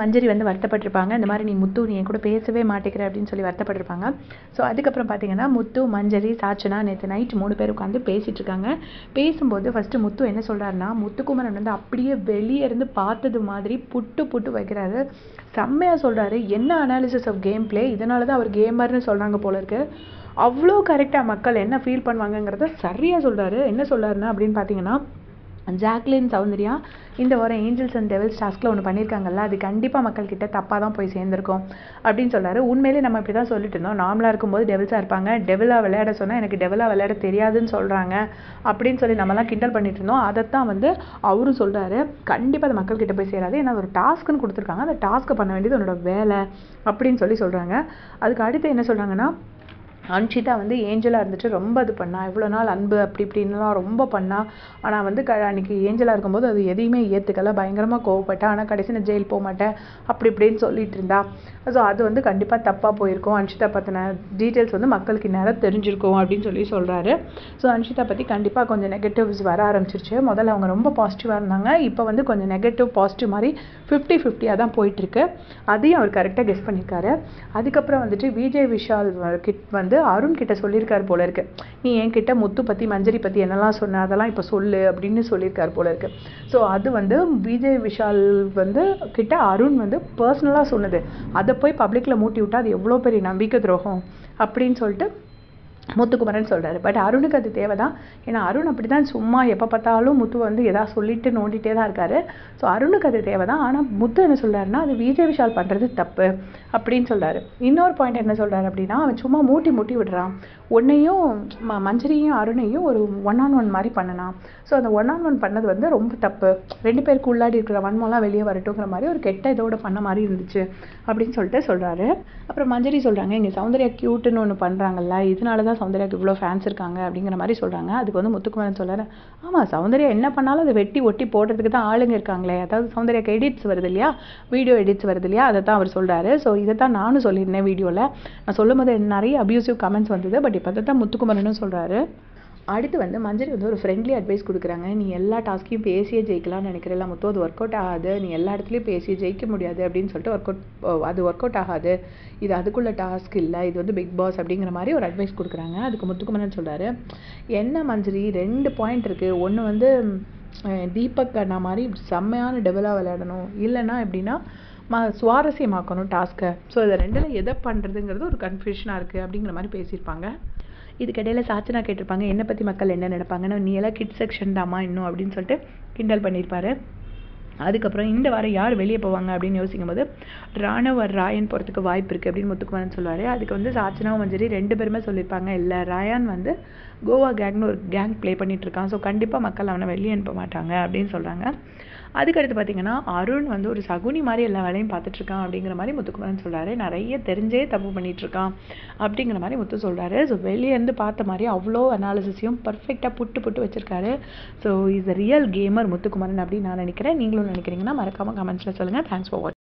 மஞ்சரி வந்து வருத்தப்பட்டிருப்பாங்க. இந்த மாதிரி நீ முத்து நீ என் கூட பேசவே மாட்டேங்கிற அப்படின்னு சொல்லி வருத்தப்பட்டிருப்பாங்க. ஸோ அதுக்கப்புறம் பார்த்தீங்கன்னா முத்து மஞ்சரி சாச்சனா நேற்று நைட் மூணு பேர் உட்காந்து பேசிகிட்டு இருக்காங்க பேசும்போது ஃபஸ்ட்டு முத்து என்ன சொல்கிறாருன்னா முத்துக்குமரன் வந்து அப்படியே வெளியே இருந்து பார்த்தது மாதிரி புட்டு புட்டு வைக்கிறாரு. செம்மையாக சொல்கிறாரு என்ன அனாலிசிஸ் ஆஃப் கேம் ப்ளே இதனால தான் அவர் கேமர்னு சொல்கிறாங்க போல இருக்கு. அவ்வளோ கரெக்டாக மக்கள் என்ன ஃபீல் பண்ணுவாங்கங்கிறத சரியாக சொல்கிறாரு என்ன சொல்கிறாருன்னா அப்படின்னு பார்த்தீங்கன்னா ஜாக்லின் சௌந்தர்யா இந்த வாரம் ஏஞ்சல்ஸ் அண்ட் டெவல்ஸ் டாஸ்கில் ஒன்று பண்ணியிருக்காங்கல்ல அது கண்டிப்பாக மக்கள்கிட்ட தப்பாக தான் போய் சேர்ந்துருக்கும் அப்படின்னு சொல்கிறாரு உண்மையிலே நம்ம இப்படி தான் சொல்லிட்டு இருந்தோம். நார்மலாக இருக்கும்போது டெவில்ஸாக இருப்பாங்க. டெவிலாக விளையாட சொன்னால் எனக்கு டெவிலாக விளையாட தெரியாதுன்னு சொல்கிறாங்க அப்படின்னு சொல்லி நம்மலாம் கிண்டல் பண்ணிட்டு இருந்தோம். அதைத்தான் வந்து அவரும் சொல்கிறாரு கண்டிப்பாக அது மக்கள்கிட்ட போய் சேராது. ஏன்னா அது ஒரு டாஸ்க்குன்னு கொடுத்துருக்காங்க. அந்த டாஸ்க்கை பண்ண வேண்டியது உன்னோட வேலை அப்படின்னு சொல்லி சொல்கிறாங்க அதுக்கு அடுத்து என்ன சொல்கிறாங்கன்னா அன்ஷிதா வந்து ஏஞ்சலாக இருந்துட்டு ரொம்ப இது பண்ணா இவ்வளோ நாள் அன்பு அப்படி இப்படின்லாம் ரொம்ப பண்ணா. ஆனால் வந்து க அன்றைக்கி ஏஞ்சலாக இருக்கும்போது அது எதையுமே ஏற்றுக்கல பயங்கரமாக கோவப்பட்டா. ஆனால் கடைசி நான் ஜெயில் போக மாட்டேன் அப்படி இப்படின்னு சொல்லிட்டு இருந்தா. ஸோ அது வந்து கண்டிப்பாக தப்பாக போயிருக்கும். அன்ஷிதா பற்றின டீட்டெயில்ஸ் வந்து மக்களுக்கு நேரம் தெரிஞ்சிருக்கும் அப்படின்னு சொல்லி சொல்கிறாரு ஸோ அன்ஷிதா பற்றி கண்டிப்பாக கொஞ்சம் நெகட்டிவ்ஸ் வர ஆரம்பிச்சிருச்சு. முதல்ல அவங்க ரொம்ப பாசிட்டிவாக இருந்தாங்க. இப்போ வந்து கொஞ்சம் நெகட்டிவ் பாசிட்டிவ் மாதிரி ஃபிஃப்டி ஃபிஃப்டியாக தான் போயிட்டுருக்கு அதையும் அவர் கரெக்டாக கெஸ் பண்ணியிருக்காரு அதுக்கப்புறம் வந்துட்டு விஜய் விஷால் வ- கிட் வந்து அருண் கிட்ட சொல்லியிருக்காரு போல இருக்கு. நீ என்கிட்ட முத்து பற்றி மஞ்சரி பற்றி என்னெல்லாம் சொன்ன அதெல்லாம் இப்போ சொல்லு அப்படின்னு சொல்லியிருக்காரு போல இருக்கு. ஸோ அது வந்து விஜய் விஷால் வந்து கிட்ட அருண் வந்து பர்சனலாக சொன்னது. அதை போய் பப்ளிக்கில் மூட்டி விட்டால் அது எவ்வளோ பெரிய நம்பிக்கை துரோகம் அப்படின்னு சொல்லிட்டு முத்துக்குமரன் சொல்கிறாரு பட் அருணுக்கு அது தேவை தான் ஏன்னா அருண் அப்படி தான் சும்மா எப்போ பார்த்தாலும் முத்து வந்து எதாவது சொல்லிட்டு நோண்டிகிட்டே தான் இருக்காரு. ஸோ அருணுக்கு அது தேவை தான் ஆனால் முத்து என்ன சொல்கிறாருன்னா அது விஜய் விஷால் பண்ணுறது தப்பு. அப்படின்னு சொல்கிறாரு இன்னொரு பாயிண்ட் என்ன சொல்கிறாரு அப்படின்னா அவன் சும்மா மூட்டி மூட்டி விடுறான். உன்னையும் ம மஞ்சரியும் அருணையும் ஒரு ஒன் ஆன் ஒன் மாதிரி பண்ணனான். ஸோ அந்த ஒன் ஆன் ஒன் பண்ணது வந்து ரொம்ப தப்பு. ரெண்டு பேருக்கு உள்ளாடி இருக்கிற வன்மம்லாம் வெளியே வரட்டுங்கிற மாதிரி ஒரு கெட்ட இதோட பண்ண மாதிரி இருந்துச்சு அப்படின்னு சொல்லிட்டு சொல்கிறாரு அப்புறம் மஞ்சரி சொல்கிறாங்க இங்கே சௌந்தர்யா க்யூட்டுன்னு ஒன்று பண்ணுறாங்கல்ல இதனால தான் சௌந்தர்யாக்கு இவ்வளோ ஃபேன்ஸ் இருக்காங்க அப்படிங்கிற மாதிரி சொல்கிறாங்க அதுக்கு வந்து முத்துக்குமரன் சொல்கிறாரு ஆமாம் சௌந்தர்யா என்ன பண்ணாலும் அதை வெட்டி ஒட்டி போடுறதுக்கு தான் ஆளுங்க இருக்காங்களே. அதாவது சௌந்தர்யாக்கு எடிட்ஸ் வருது இல்லையா? வீடியோ எடிட்ஸ் வருது இல்லையா? அதை தான் அவர் சொல்கிறாரு ஸோ இதை தான் நானும் சொல்லியிருந்தேன் வீடியோவில் நான் சொல்லும்போது நிறைய அப்யூசிவ் கமெண்ட்ஸ் வந்தது பட் இப்போ அதை தான் முத்துக்குமரனும் சொல்கிறாரு அடுத்து வந்து மஞ்சரி வந்து ஒரு ஃப்ரெண்ட்லி அட்வைஸ் கொடுக்குறாங்க. நீ எல்லா டாஸ்க்கையும் பேசியே ஜெயிக்கலாம்னு நினைக்கிறல மொத்தம் அது ஒர்க் அவுட் ஆகாது. நீ எல்லா இடத்துலையும் பேசி ஜெயிக்க முடியாது அப்படின்னு சொல்லிட்டு ஒர்க் அவுட் அது ஒர்க் அவுட் ஆகாது. இது அதுக்குள்ள டாஸ்க் இல்லை இது வந்து பிக் பாஸ் அப்படிங்கிற மாதிரி ஒரு அட்வைஸ் கொடுக்குறாங்க. அதுக்கு முத்துக்குமரன் சொல்கிறாரு என்ன மஞ்சரி ரெண்டு பாயிண்ட் இருக்குது ஒன்று வந்து தீபக் அண்ணா மாதிரி செம்மையான டெவலாக விளையாடணும். இல்லைன்னா எப்படின்னா ம சுவாரஸ்யமாக்கணும் டாஸ்க்கை ஸோ இதை ரெண்டில் எதை பண்ணுறதுங்கிறது ஒரு கன்ஃபியூஷனாக இருக்குது அப்படிங்கிற மாதிரி பேசியிருப்பாங்க. இதுக்கிடையில் சாச்சனா கேட்டிருப்பாங்க என்னை பற்றி மக்கள் என்ன நினைப்பாங்கன்னா நீ எல்லாம் கிட் செக்ஷன் தாமா இன்னும் அப்படின்னு சொல்லிட்டு கிண்டல் பண்ணியிருப்பாரு. அதுக்கப்புறம் இந்த வாரம் யார் வெளியே போவாங்க அப்படின்னு யோசிக்கும் போது ராணவர் ராயன் போகிறதுக்கு வாய்ப்பு இருக்குது அப்படின்னு முத்துக்குமாரன் சொல்லுவார். அதுக்கு வந்து சாச்சனாவும் மஞ்சரி ரெண்டு பேருமே சொல்லியிருப்பாங்க. இல்லை ராயான் வந்து கோவா கேங்னு ஒரு கேங் ப்ளே பண்ணிகிட்ருக்கான் ஸோ கண்டிப்பாக மக்கள் அவனை வெளியே அனுப்ப மாட்டாங்க அப்படின்னு சொல்கிறாங்க அதுக்கடுத்து பார்த்தீங்கன்னா அருண் வந்து ஒரு சகுனி மாதிரி எல்லா வேலையும் பார்த்துட்ருக்கான் அப்படிங்கிற மாதிரி முத்துக்குமரன் சொல்கிறாரு நிறைய தெரிஞ்சே தப்பு பண்ணிகிட்ருக்கான் அப்படிங்கிற மாதிரி முத்து சொல்கிறாரு ஸோ வெளியேருந்து பார்த்த மாதிரி அவ்வளோ அனாலிசிஸையும் பர்ஃபெக்டாக புட்டு புட்டு வச்சுருக்காரு. So is a real gamer Muthukumaran அப்படின்னு நான் நினைக்கிறேன். நீங்களும் நினைக்கிறீங்கன்னா மறக்காம கமெண்ட்ஸில் சொல்லுங்கள் தேங்க்ஸ் ஃபார் வாட்சிங்